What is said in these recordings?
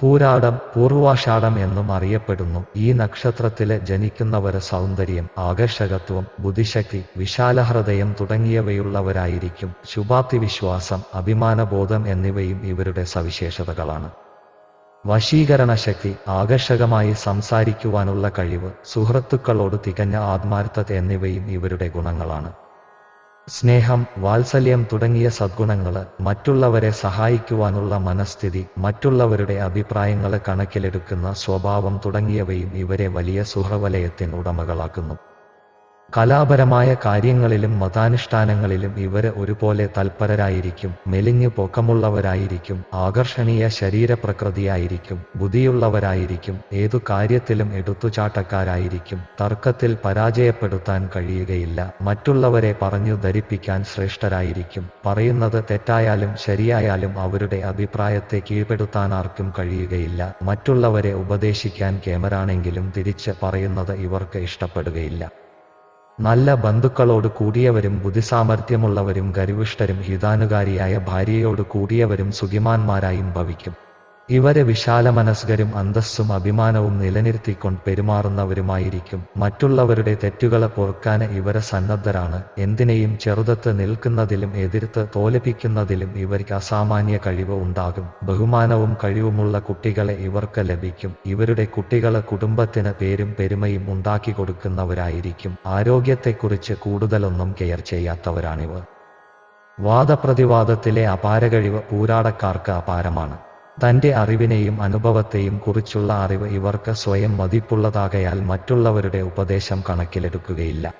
പൂരാടം പൂർവാഷാടം എന്നും അറിയപ്പെടുന്നു. ഈ നക്ഷത്രത്തിലെ ജനിക്കുന്നവര് സൗന്ദര്യം ആകർഷകത്വം ബുദ്ധിശക്തി വിശാലഹൃദയം തുടങ്ങിയവയുള്ളവരായിരിക്കും. ശുഭാപ്തി വിശ്വാസം അഭിമാനബോധം എന്നിവയും ഇവരുടെ സവിശേഷതകളാണ്. വശീകരണ ശക്തി ആകർഷകമായി സംസാരിക്കുവാനുള്ള കഴിവ് സുഹൃത്തുക്കളോട് തികഞ്ഞ ആത്മാർത്ഥത എന്നിവയും ഇവരുടെ ഗുണങ്ങളാണ്. സ്നേഹം വാത്സല്യം തുടങ്ങിയ സദ്ഗുണങ്ങൾ മറ്റുള്ളവരെ സഹായിക്കുവാനുള്ള മനസ്ഥിതി മറ്റുള്ളവരുടെ അഭിപ്രായങ്ങളെ കണക്കിലെടുക്കുന്ന സ്വഭാവം തുടങ്ങിയവയും ഇവരെ വലിയ സുഹൃവലയത്തിന് ഉടമകളാക്കുന്നു. കലാപരമായ കാര്യങ്ങളിലും മതാനുഷ്ഠാനങ്ങളിലും ഇവർ ഒരുപോലെ തൽപരരായിരിക്കും മെലിഞ്ഞു പൊക്കമുള്ളവരായിരിക്കും ആകർഷണീയ ശരീരപ്രകൃതിയായിരിക്കും ബുദ്ധിയുള്ളവരായിരിക്കും ഏതു കാര്യത്തിലും എടുത്തുചാട്ടക്കാരായിരിക്കും തർക്കത്തിൽ പരാജയപ്പെടുത്താൻ കഴിയുകയില്ല മറ്റുള്ളവരെ പറഞ്ഞു ധരിപ്പിക്കാൻ ശ്രേഷ്ഠരായിരിക്കും പറയുന്നത് തെറ്റായാലും ശരിയായാലും അവരുടെ അഭിപ്രായത്തെ കീഴ്പ്പെടുത്താൻ ആർക്കും കഴിയുകയില്ല മറ്റുള്ളവരെ ഉപദേശിക്കാൻ കേമരാണെങ്കിലും തിരിച്ച് പറയുന്നത് ഇവർക്ക് ഇഷ്ടപ്പെടുകയില്ല. നല്ല ബന്ധുക്കളോട് കൂടിയവരും ബുദ്ധിസാമർഥ്യമുള്ളവരും ഗരിവിഷ്ടരും ഹിതാനുകാരിയായ ഭാര്യയോട് കൂടിയവരും സുഖിമാന്മാരായും ഭവിക്കും. ഇവരെ വിശാല മനസ്കരും അന്തസ്സും അഭിമാനവും നിലനിർത്തിക്കൊണ്ട് പെരുമാറുന്നവരുമായിരിക്കും. മറ്റുള്ളവരുടെ തെറ്റുകളെ പൊറുക്കാന് ഇവരെ സന്നദ്ധരാണ്. എന്തിനേയും ചെറുതത്ത് നിൽക്കുന്നതിലും എതിർത്ത് തോലപ്പിക്കുന്നതിലും ഇവർക്ക് അസാമാന്യ കഴിവ് ഉണ്ടാകും. ബഹുമാനവും കഴിവുമുള്ള കുട്ടികളെ ഇവർക്ക് ലഭിക്കും. ഇവരുടെ കുട്ടികളെ കുടുംബത്തിന് പേരും പെരുമയും ഉണ്ടാക്കി കൊടുക്കുന്നവരായിരിക്കും. ആരോഗ്യത്തെക്കുറിച്ച് കൂടുതലൊന്നും കെയർ ചെയ്യാത്തവരാണിവർ. വാദപ്രതിവാദത്തിലെ അപാര കഴിവ് പൂരാടക്കാർക്ക് അപാരമാണ്. തന്റെ അറിവിനെയും അനുഭവത്തെയും കുറിച്ചുള്ള അറിവ് ഇവർക്ക് സ്വയം മതിപ്പുള്ളതാകയാൽ മറ്റുള്ളവരുടെ ഉപദേശം കണക്കിലെടുക്കുകയില്ല.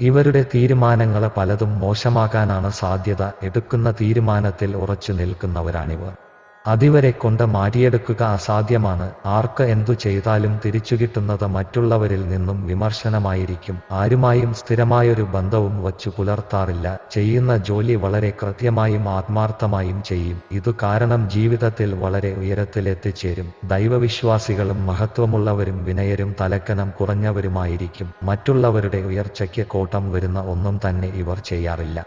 ഇവരുടെ തീരുമാനങ്ങൾ പലതും മോശമാകാനാണ് സാധ്യത. എടുക്കുന്ന തീരുമാനത്തിൽ ഉറച്ചു നിൽക്കുന്നവരാണിവർ. അതിവരെ കൊണ്ട് മാറ്റിയെടുക്കുക അസാധ്യമാണ്. ആർക്ക് എന്തു ചെയ്താലും തിരിച്ചു കിട്ടുന്നത് മറ്റുള്ളവരിൽ നിന്നും വിമർശനമായിരിക്കും. ആരുമായും സ്ഥിരമായൊരു ബന്ധവും വച്ചു പുലർത്താറില്ല. ചെയ്യുന്ന ജോലി വളരെ കൃത്യമായും ആത്മാർത്ഥമായും ചെയ്യും. ഇതു കാരണം ജീവിതത്തിൽ വളരെ ഉയരത്തിലെത്തിച്ചേരും. ദൈവവിശ്വാസികളും മഹത്വമുള്ളവരും വിനയരും തലക്കനം കുറഞ്ഞവരുമായിരിക്കും. മറ്റുള്ളവരുടെ ഉയർച്ചയ്ക്ക് കോട്ടം വരുന്ന ഒന്നും തന്നെ ഇവർ ചെയ്യാറില്ല.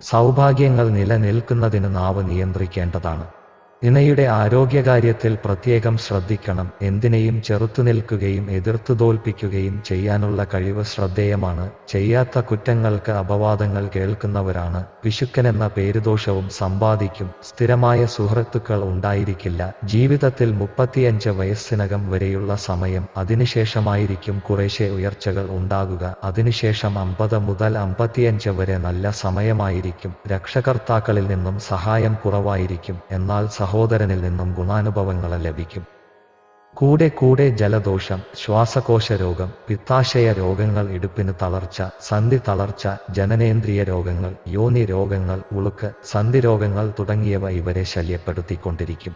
സൗഭാഗ്യങ്ങൾ നിലനിൽക്കുന്നതിന് നാവ് നിയന്ത്രിക്കേണ്ടതാണ്. ഇണയുടെ ആരോഗ്യകാര്യത്തിൽ പ്രത്യേകം ശ്രദ്ധിക്കണം. എന്തിനേയും ചെറുത്തുനിൽക്കുകയും എതിർത്തു തോൽപ്പിക്കുകയും ചെയ്യാനുള്ള കഴിവ് ശ്രദ്ധേയമാണ്. ചെയ്യാത്ത കുറ്റങ്ങൾക്ക് അപവാദങ്ങൾ കേൾക്കുന്നവരാണ്. പിശുക്കനെന്ന പേരുദോഷവും സമ്പാദിക്കും. സ്ഥിരമായ സുഹൃത്തുക്കൾ ഉണ്ടായിരിക്കില്ല. ജീവിതത്തിൽ മുപ്പത്തിയഞ്ച് വയസ്സിനകം വരെയുള്ള സമയം അതിനുശേഷമായിരിക്കും കുറേശ്ശെ ഉയർച്ചകൾ ഉണ്ടാകുക. അതിനുശേഷം അമ്പത് മുതൽ അമ്പത്തിയഞ്ച് വരെ നല്ല സമയമായിരിക്കും. രക്ഷകർത്താക്കളിൽ നിന്നും സഹായം കുറവായിരിക്കും. എന്നാൽ സഹോദരനിൽ നിന്നും ഗുണാനുഭവങ്ങൾ ലഭിക്കും. കൂടെ കൂടെ ജലദോഷം ശ്വാസകോശ രോഗം പിത്താശയ രോഗങ്ങൾ ഇടുപ്പിന് തളർച്ച സന്ധി തളർച്ച ജനനേന്ദ്രിയ രോഗങ്ങൾ യോനി രോഗങ്ങൾ ഉളുക്ക് സന്ധി രോഗങ്ങൾ തുടങ്ങിയവ ഇവരെ ശല്യപ്പെടുത്തിക്കൊണ്ടിരിക്കും.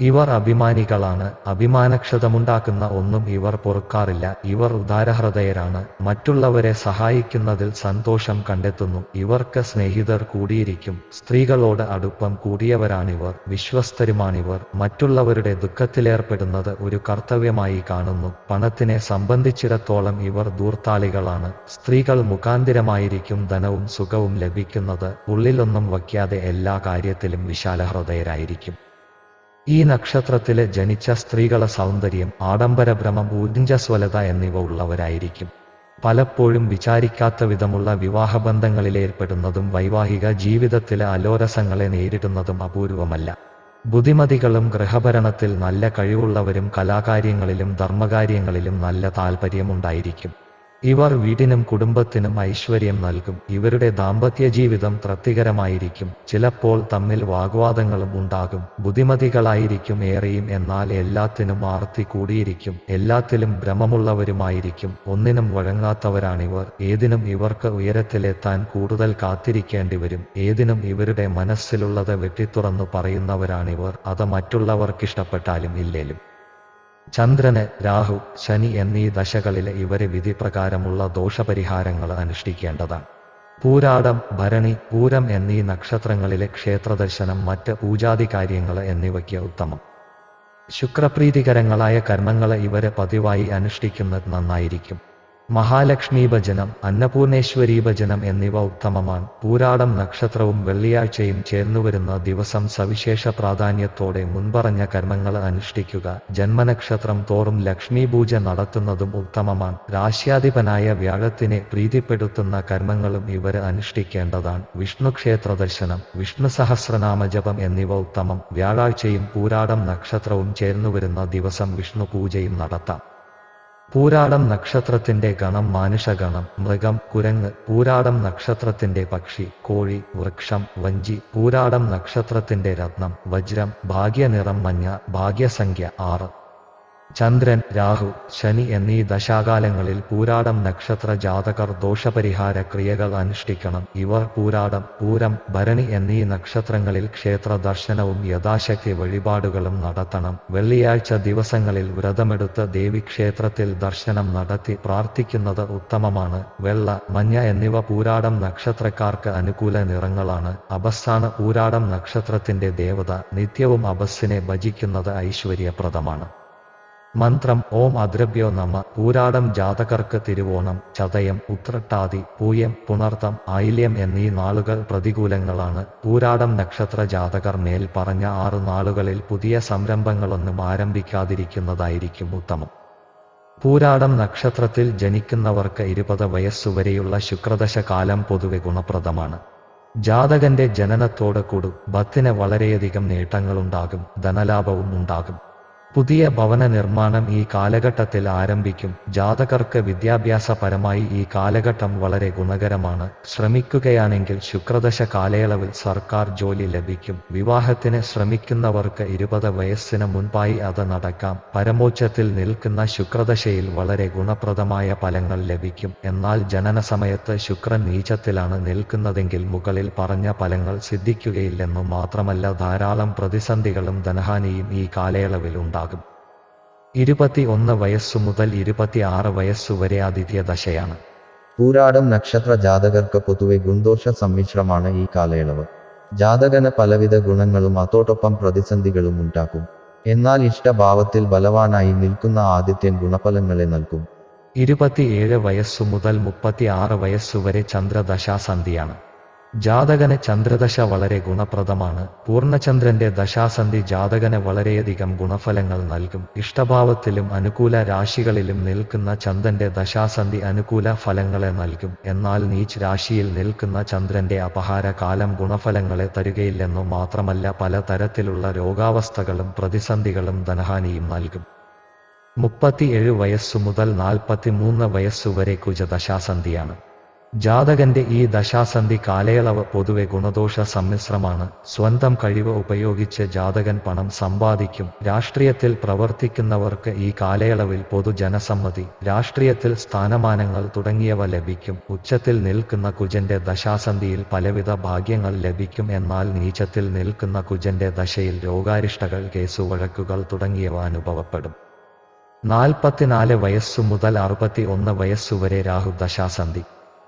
ഇവർ അഭിമാനികളാണ്. അഭിമാനക്ഷതമുണ്ടാക്കുന്ന ഒന്നും ഇവർ പൊറുക്കാറില്ല. ഇവർ ഉദാരഹൃദയരാണ്. മറ്റുള്ളവരെ സഹായിക്കുന്നതിൽ സന്തോഷം കണ്ടെത്തുന്നു. ഇവർക്ക് സ്നേഹിതർ കൂടിയിരിക്കും. സ്ത്രീകളോട് അടുപ്പം കൂടിയവരാണിവർ. വിശ്വസ്തരുമാണിവർ. മറ്റുള്ളവരുടെ ദുഃഖത്തിലേർപ്പെടുന്നത് ഒരു കർത്തവ്യമായി കാണുന്നു. പണത്തിനെ സംബന്ധിച്ചിടത്തോളം ഇവർ ദൂർത്താളികളാണ്. സ്ത്രീകൾ മുഖാന്തിരമായിരിക്കും ധനവും സുഖവും ലഭിക്കുന്നത്. ഉള്ളിലൊന്നും വയ്ക്കാതെ എല്ലാ കാര്യത്തിലും വിശാലഹൃദയരായിരിക്കും. ഈ നക്ഷത്രത്തിലെ ജനിച്ച സ്ത്രീകളെ സൗന്ദര്യം ആഡംബരഭ്രമം ഊർജസ്വലത എന്നിവ ഉള്ളവരായിരിക്കും. പലപ്പോഴും വിചാരിക്കാത്ത വിധമുള്ള വിവാഹബന്ധങ്ങളിലേർപ്പെടുന്നതും വൈവാഹിക ജീവിതത്തിലെ അലോരസങ്ങളെ നേരിടുന്നതും അപൂർവമല്ല. ബുദ്ധിമതികളും ഗൃഹഭരണത്തിൽ നല്ല കഴിവുള്ളവരും കലാകാര്യങ്ങളിലും ധർമ്മകാര്യങ്ങളിലും നല്ല താൽപ്പര്യമുണ്ടായിരിക്കും ഇവർ വീടിനും കുടുംബത്തിനും ഐശ്വര്യം നൽകും. ഇവരുടെ ദാമ്പത്യ ജീവിതം തൃപ്തികരമായിരിക്കും. ചിലപ്പോൾ തമ്മിൽ വാഗ്വാദങ്ങളും ഉണ്ടാകും. ബുദ്ധിമതികളായിരിക്കും ഏറെയും എന്നാൽ എല്ലാത്തിനും ആർത്തി കൂടിയിരിക്കും. എല്ലാത്തിലും ഭ്രമമുള്ളവരുമായിരിക്കും. ഒന്നിനും വഴങ്ങാത്തവരാണിവർ. ഏതിനും ഇവർക്ക് ഉയരത്തിലെത്താൻ കൂടുതൽ കാത്തിരിക്കേണ്ടി വരും ഏതിനും ഇവരുടെ മനസ്സിലുള്ളത് വെട്ടിത്തുറന്നു പറയുന്നവരാണിവർ. അത് മറ്റുള്ളവർക്കിഷ്ടപ്പെട്ടാലും ഇല്ലേലും. ചന്ദ്രന് രാഹു ശനി എന്നീ ദശകളിലെ ഇവരെ വിധിപ്രകാരമുള്ള ദോഷപരിഹാരങ്ങൾ അനുഷ്ഠിക്കേണ്ടതാണ്. പൂരാടം ഭരണി പൂരം എന്നീ നക്ഷത്രങ്ങളിലെ ക്ഷേത്രദർശനം മറ്റ് പൂജാതി കാര്യങ്ങൾ എന്നിവയ്ക്ക് ഉത്തമം. ശുക്രപ്രീതികരങ്ങളായ കർമ്മങ്ങളെ ഇവരെ പതിവായി അനുഷ്ഠിക്കുന്നത് നന്നായിരിക്കും. മഹാലക്ഷ്മി ഭജനം അന്നപൂർണേശ്വരി ഭജനം എന്നിവ ഉത്തമമാണ്. പൂരാടം നക്ഷത്രവും വെള്ളിയാഴ്ചയും ചേർന്നുവരുന്ന ദിവസം സവിശേഷ പ്രാധാന്യത്തോടെ മുൻപറഞ്ഞ കർമ്മങ്ങൾ അനുഷ്ഠിക്കുക. ജന്മനക്ഷത്രം തോറും ലക്ഷ്മി പൂജ നടത്തുന്നതും ഉത്തമമാണ്. രാശ്യാധിപനായ വ്യാഴത്തിനെ പ്രീതിപ്പെടുത്തുന്ന കർമ്മങ്ങളും ഇവർ അനുഷ്ഠിക്കേണ്ടതാണ്. വിഷ്ണു ക്ഷേത്ര ദർശനം വിഷ്ണു സഹസ്രനാമ ജപം എന്നിവ ഉത്തമം. വ്യാഴാഴ്ചയും പൂരാടം നക്ഷത്രവും ചേർന്നുവരുന്ന ദിവസം വിഷ്ണു പൂജയും നടത്താം. പൂരാടം നക്ഷത്രത്തിന്റെ ഗണം മാനുഷഗണം മൃഗം കുരങ്ങ് പൂരാടം നക്ഷത്രത്തിന്റെ പക്ഷി കോഴി വൃക്ഷം വഞ്ചി പൂരാടം നക്ഷത്രത്തിന്റെ രത്നം വജ്രം ഭാഗ്യനിറം മഞ്ഞ ഭാഗ്യസംഖ്യ ആറ്. ചന്ദ്രൻ രാഹു ശനി എന്നീ ദശാകാലങ്ങളിൽ പൂരാടം നക്ഷത്ര ജാതകർ ദോഷപരിഹാര ക്രിയകൾ അനുഷ്ഠിക്കണം. ഇവർ പൂരാടം പൂരം ഭരണി എന്നീ നക്ഷത്രങ്ങളിൽ ക്ഷേത്ര ദർശനവും യഥാശക്തി വഴിപാടുകളും നടത്തണം. വെള്ളിയാഴ്ച ദിവസങ്ങളിൽ വ്രതമെടുത്ത് ദേവീക്ഷേത്രത്തിൽ ദർശനം നടത്തി പ്രാർത്ഥിക്കുന്നത് ഉത്തമമാണ്. വെള്ള മഞ്ഞ എന്നിവ പൂരാടം നക്ഷത്രക്കാർക്ക് അനുകൂല നിറങ്ങളാണ്. അബസ്സാണ് പൂരാടം നക്ഷത്രത്തിന്റെ ദേവത നിത്യവും അബസ്സിനെ ഭജിക്കുന്നത് ഐശ്വര്യപ്രദമാണ്. മന്ത്രം ഓം അദ്രവ്യോ നമ. പൂരാടം ജാതകർക്ക് തിരുവോണം. ചതയം ഉത്രട്ടാതി പൂയം പുണർത്തം ആയില്യം എന്നീ നാളുകൾ പ്രതികൂലങ്ങളാണ്. പൂരാടം നക്ഷത്ര ജാതകർ മേൽ പറഞ്ഞ ആറ് നാളുകളിൽ പുതിയ സംരംഭങ്ങളൊന്നും ആരംഭിക്കാതിരിക്കുന്നതായിരിക്കും ഉത്തമം. പൂരാടം നക്ഷത്രത്തിൽ ജനിക്കുന്നവർക്ക് ഇരുപത് വയസ്സുവരെയുള്ള ശുക്രദശ കാലം പൊതുവെ ഗുണപ്രദമാണ്. ജാതകന്റെ ജനനത്തോട് കൂടും. ഭത്തിന് വളരെയധികം നേട്ടങ്ങളുണ്ടാകും. ധനലാഭവും ഉണ്ടാകും. പുതിയ ഭവന നിർമ്മാണം ഈ കാലഘട്ടത്തിൽ ആരംഭിക്കും. ജാതകർക്ക് വിദ്യാഭ്യാസപരമായി ഈ കാലഘട്ടം വളരെ ഗുണകരമാണ്. ശ്രമിക്കുകയാണെങ്കിൽ ശുക്രദശ കാലയളവിൽ സർക്കാർ ജോലി ലഭിക്കും. വിവാഹത്തിന് ശ്രമിക്കുന്നവർക്ക് ഇരുപത് വയസ്സിന് മുൻപായി അത് നടക്കാം. പരമോച്ചത്തിൽ നിൽക്കുന്ന ശുക്രദശയിൽ വളരെ ഗുണപ്രദമായ ഫലങ്ങൾ ലഭിക്കും. എന്നാൽ ജനന സമയത്ത് ശുക്രൻ നീചത്തിലാണ് നിൽക്കുന്നതെങ്കിൽ മുകളിൽ പറഞ്ഞ ഫലങ്ങൾ സിദ്ധിക്കുകയില്ലെന്നും മാത്രമല്ല ധാരാളം പ്രതിസന്ധികളും ധനഹാനിയും ഈ കാലയളവിൽ ഉണ്ടാകും. ഇരുപത്തി ഒന്ന് വയസ്സു മുതൽ ഇരുപത്തിയാറ് വയസ്സുവരെ ആദിത്യ ദശയാണ് പൂരാടം നക്ഷത്ര ജാതകർക്ക് പൊതുവെ ഗുണദോഷ സമ്മിശ്രമാണ് ഈ കാലയളവ്. ജാതകന പലവിധ ഗുണങ്ങളും അതോടൊപ്പം പ്രതിസന്ധികളും ഉണ്ടാക്കും. എന്നാൽ ഇഷ്ടഭാവത്തിൽ ബലവാനായി നിൽക്കുന്ന ആദിത്യൻ ഗുണഫലങ്ങളെ നൽകും. ഇരുപത്തിയേഴ് വയസ്സു മുതൽ മുപ്പത്തിയാറ് വയസ്സുവരെ ചന്ദ്രദശാസന്ധിയാണ്. ജാതകന് ചന്ദ്രദശ വളരെ ഗുണപ്രദമാണ്. പൂർണചന്ദ്രന്റെ ദശാസന്ധി ജാതകന് വളരെയധികം ഗുണഫലങ്ങൾ നൽകും. ഇഷ്ടഭാവത്തിലും അനുകൂല രാശികളിലും നിൽക്കുന്ന ചന്ദ്രന്റെ ദശാസന്ധി അനുകൂല ഫലങ്ങളെ നൽകും. എന്നാൽ നീച്ച് രാശിയിൽ നിൽക്കുന്ന ചന്ദ്രന്റെ അപഹാര കാലം ഗുണഫലങ്ങളെ തരുകയില്ലെന്നു മാത്രമല്ല പലതരത്തിലുള്ള രോഗാവസ്ഥകളും പ്രതിസന്ധികളും ധനഹാനിയും നൽകും. മുപ്പത്തിയേഴ് വയസ്സു മുതൽ നാൽപ്പത്തിമൂന്ന് വയസ്സുവരെ കുജദശാസന്ധിയാണ്. ജാതകന്റെ ഈ ദശാസന്ധി കാലയളവ് പൊതുവെ ഗുണദോഷ സമ്മിശ്രമാണ്. സ്വന്തം കഴിവ് ഉപയോഗിച്ച് ജാതകൻ പണം സമ്പാദിക്കും. രാഷ്ട്രീയത്തിൽ പ്രവർത്തിക്കുന്നവർക്ക് ഈ കാലയളവിൽ പൊതുജനസമ്മതി രാഷ്ട്രീയത്തിൽ സ്ഥാനമാനങ്ങൾ തുടങ്ങിയവ ലഭിക്കും. ഉച്ചത്തിൽ നിൽക്കുന്ന കുജന്റെ ദശാസന്ധിയിൽ പലവിധ ഭാഗ്യങ്ങൾ ലഭിക്കും. എന്നാൽ നീചത്തിൽ നിൽക്കുന്ന കുജന്റെ ദശയിൽ രോഗാരിഷ്ടകൾ കേസുവഴക്കുകൾ തുടങ്ങിയവ അനുഭവപ്പെടും. നാൽപ്പത്തിനാല് വയസ്സു മുതൽ അറുപത്തി ഒന്ന് വയസ്സുവരെ രാഹു ദശാസന്ധി.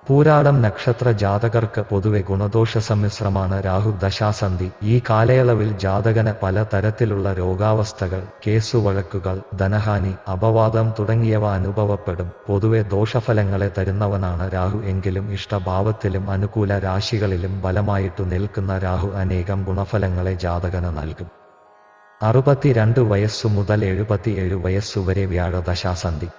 പൂരാടം നക്ഷത്ര ജാതകർക്ക് പൊതുവെ ഗുണദോഷ സമ്മിശ്രമാണ് രാഹു ദശാസന്ധി. ഈ കാലയളവിൽ ജാതകന് പല തരത്തിലുള്ള രോഗാവസ്ഥകൾ കേസുവഴക്കുകൾ ധനഹാനി അപവാദം തുടങ്ങിയവ അനുഭവപ്പെടും. പൊതുവെ ദോഷഫലങ്ങളെ തരുന്നവനാണ് രാഹു എങ്കിലും ഇഷ്ടഭാവത്തിലും അനുകൂല രാശികളിലും ബലമായിട്ടു നിൽക്കുന്ന രാഹു അനേകം ഗുണഫലങ്ങളെ ജാതകന് നൽകും. അറുപത്തിരണ്ട് വയസ്സു മുതൽ എഴുപത്തിയേഴ് വയസ്സുവരെ വ്യാഴദശാസന്ധി.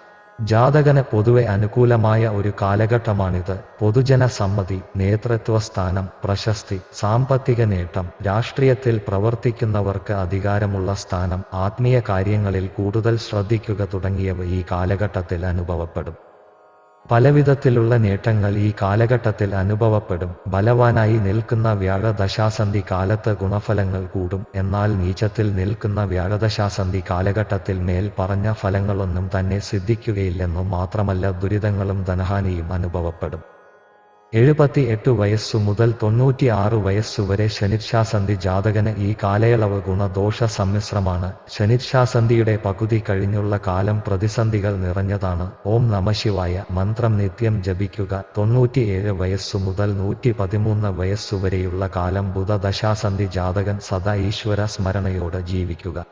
ജാതകന് പൊതുവെ അനുകൂലമായ ഒരു കാലഘട്ടമാണിത്. പൊതുജന സമ്മതി നേതൃത്വ സ്ഥാനം പ്രശസ്തി സാമ്പത്തിക നേട്ടം രാഷ്ട്രീയത്തിൽ പ്രവർത്തിക്കുന്നവർക്ക് അധികാരമുള്ള സ്ഥാനം ആത്മീയ കാര്യങ്ങളിൽ കൂടുതൽ ശ്രദ്ധിക്കുക തുടങ്ങിയവ ഈ കാലഘട്ടത്തിൽ അനുഭവപ്പെടും. പലവിധത്തിലുള്ള നേട്ടങ്ങൾ ഈ കാലഘട്ടത്തിൽ അനുഭവപ്പെടും. ബലവാനായി നിൽക്കുന്ന വ്യാഴദശാസന്ധി കാലത്ത് ഗുണഫലങ്ങൾ കൂടും. എന്നാൽ നീചത്തിൽ നിൽക്കുന്ന വ്യാഴദശാസന്ധി കാലഘട്ടത്തിൽ മേൽ പറഞ്ഞ ഫലങ്ങളൊന്നും തന്നെ സിദ്ധിക്കുകയില്ലെന്നും മാത്രമല്ല ദുരിതങ്ങളും ധനഹാനിയും അനുഭവപ്പെടും. എഴുപത്തി എട്ട് വയസ്സു മുതൽ തൊണ്ണൂറ്റിയാറ് വയസ്സുവരെ ശനിർഷാസന്ധി ജാതകന് ഈ കാലയളവ് ഗുണദോഷ സമ്മിശ്രമാണ് ശനിർഷാസന്ധിയുടെ പകുതി കഴിഞ്ഞുള്ള കാലം പ്രതിസന്ധികൾ നിറഞ്ഞതാണ്. ഓം നമശിവായ മന്ത്രം നിത്യം ജപിക്കുക. തൊണ്ണൂറ്റിയേഴ് വയസ്സു മുതൽ നൂറ്റി പതിമൂന്ന് വയസ്സുവരെയുള്ള കാലം ബുധദശാസന്ധി ജാതകൻ സദാ ഈശ്വര സ്മരണയോടെ ജീവിക്കുക.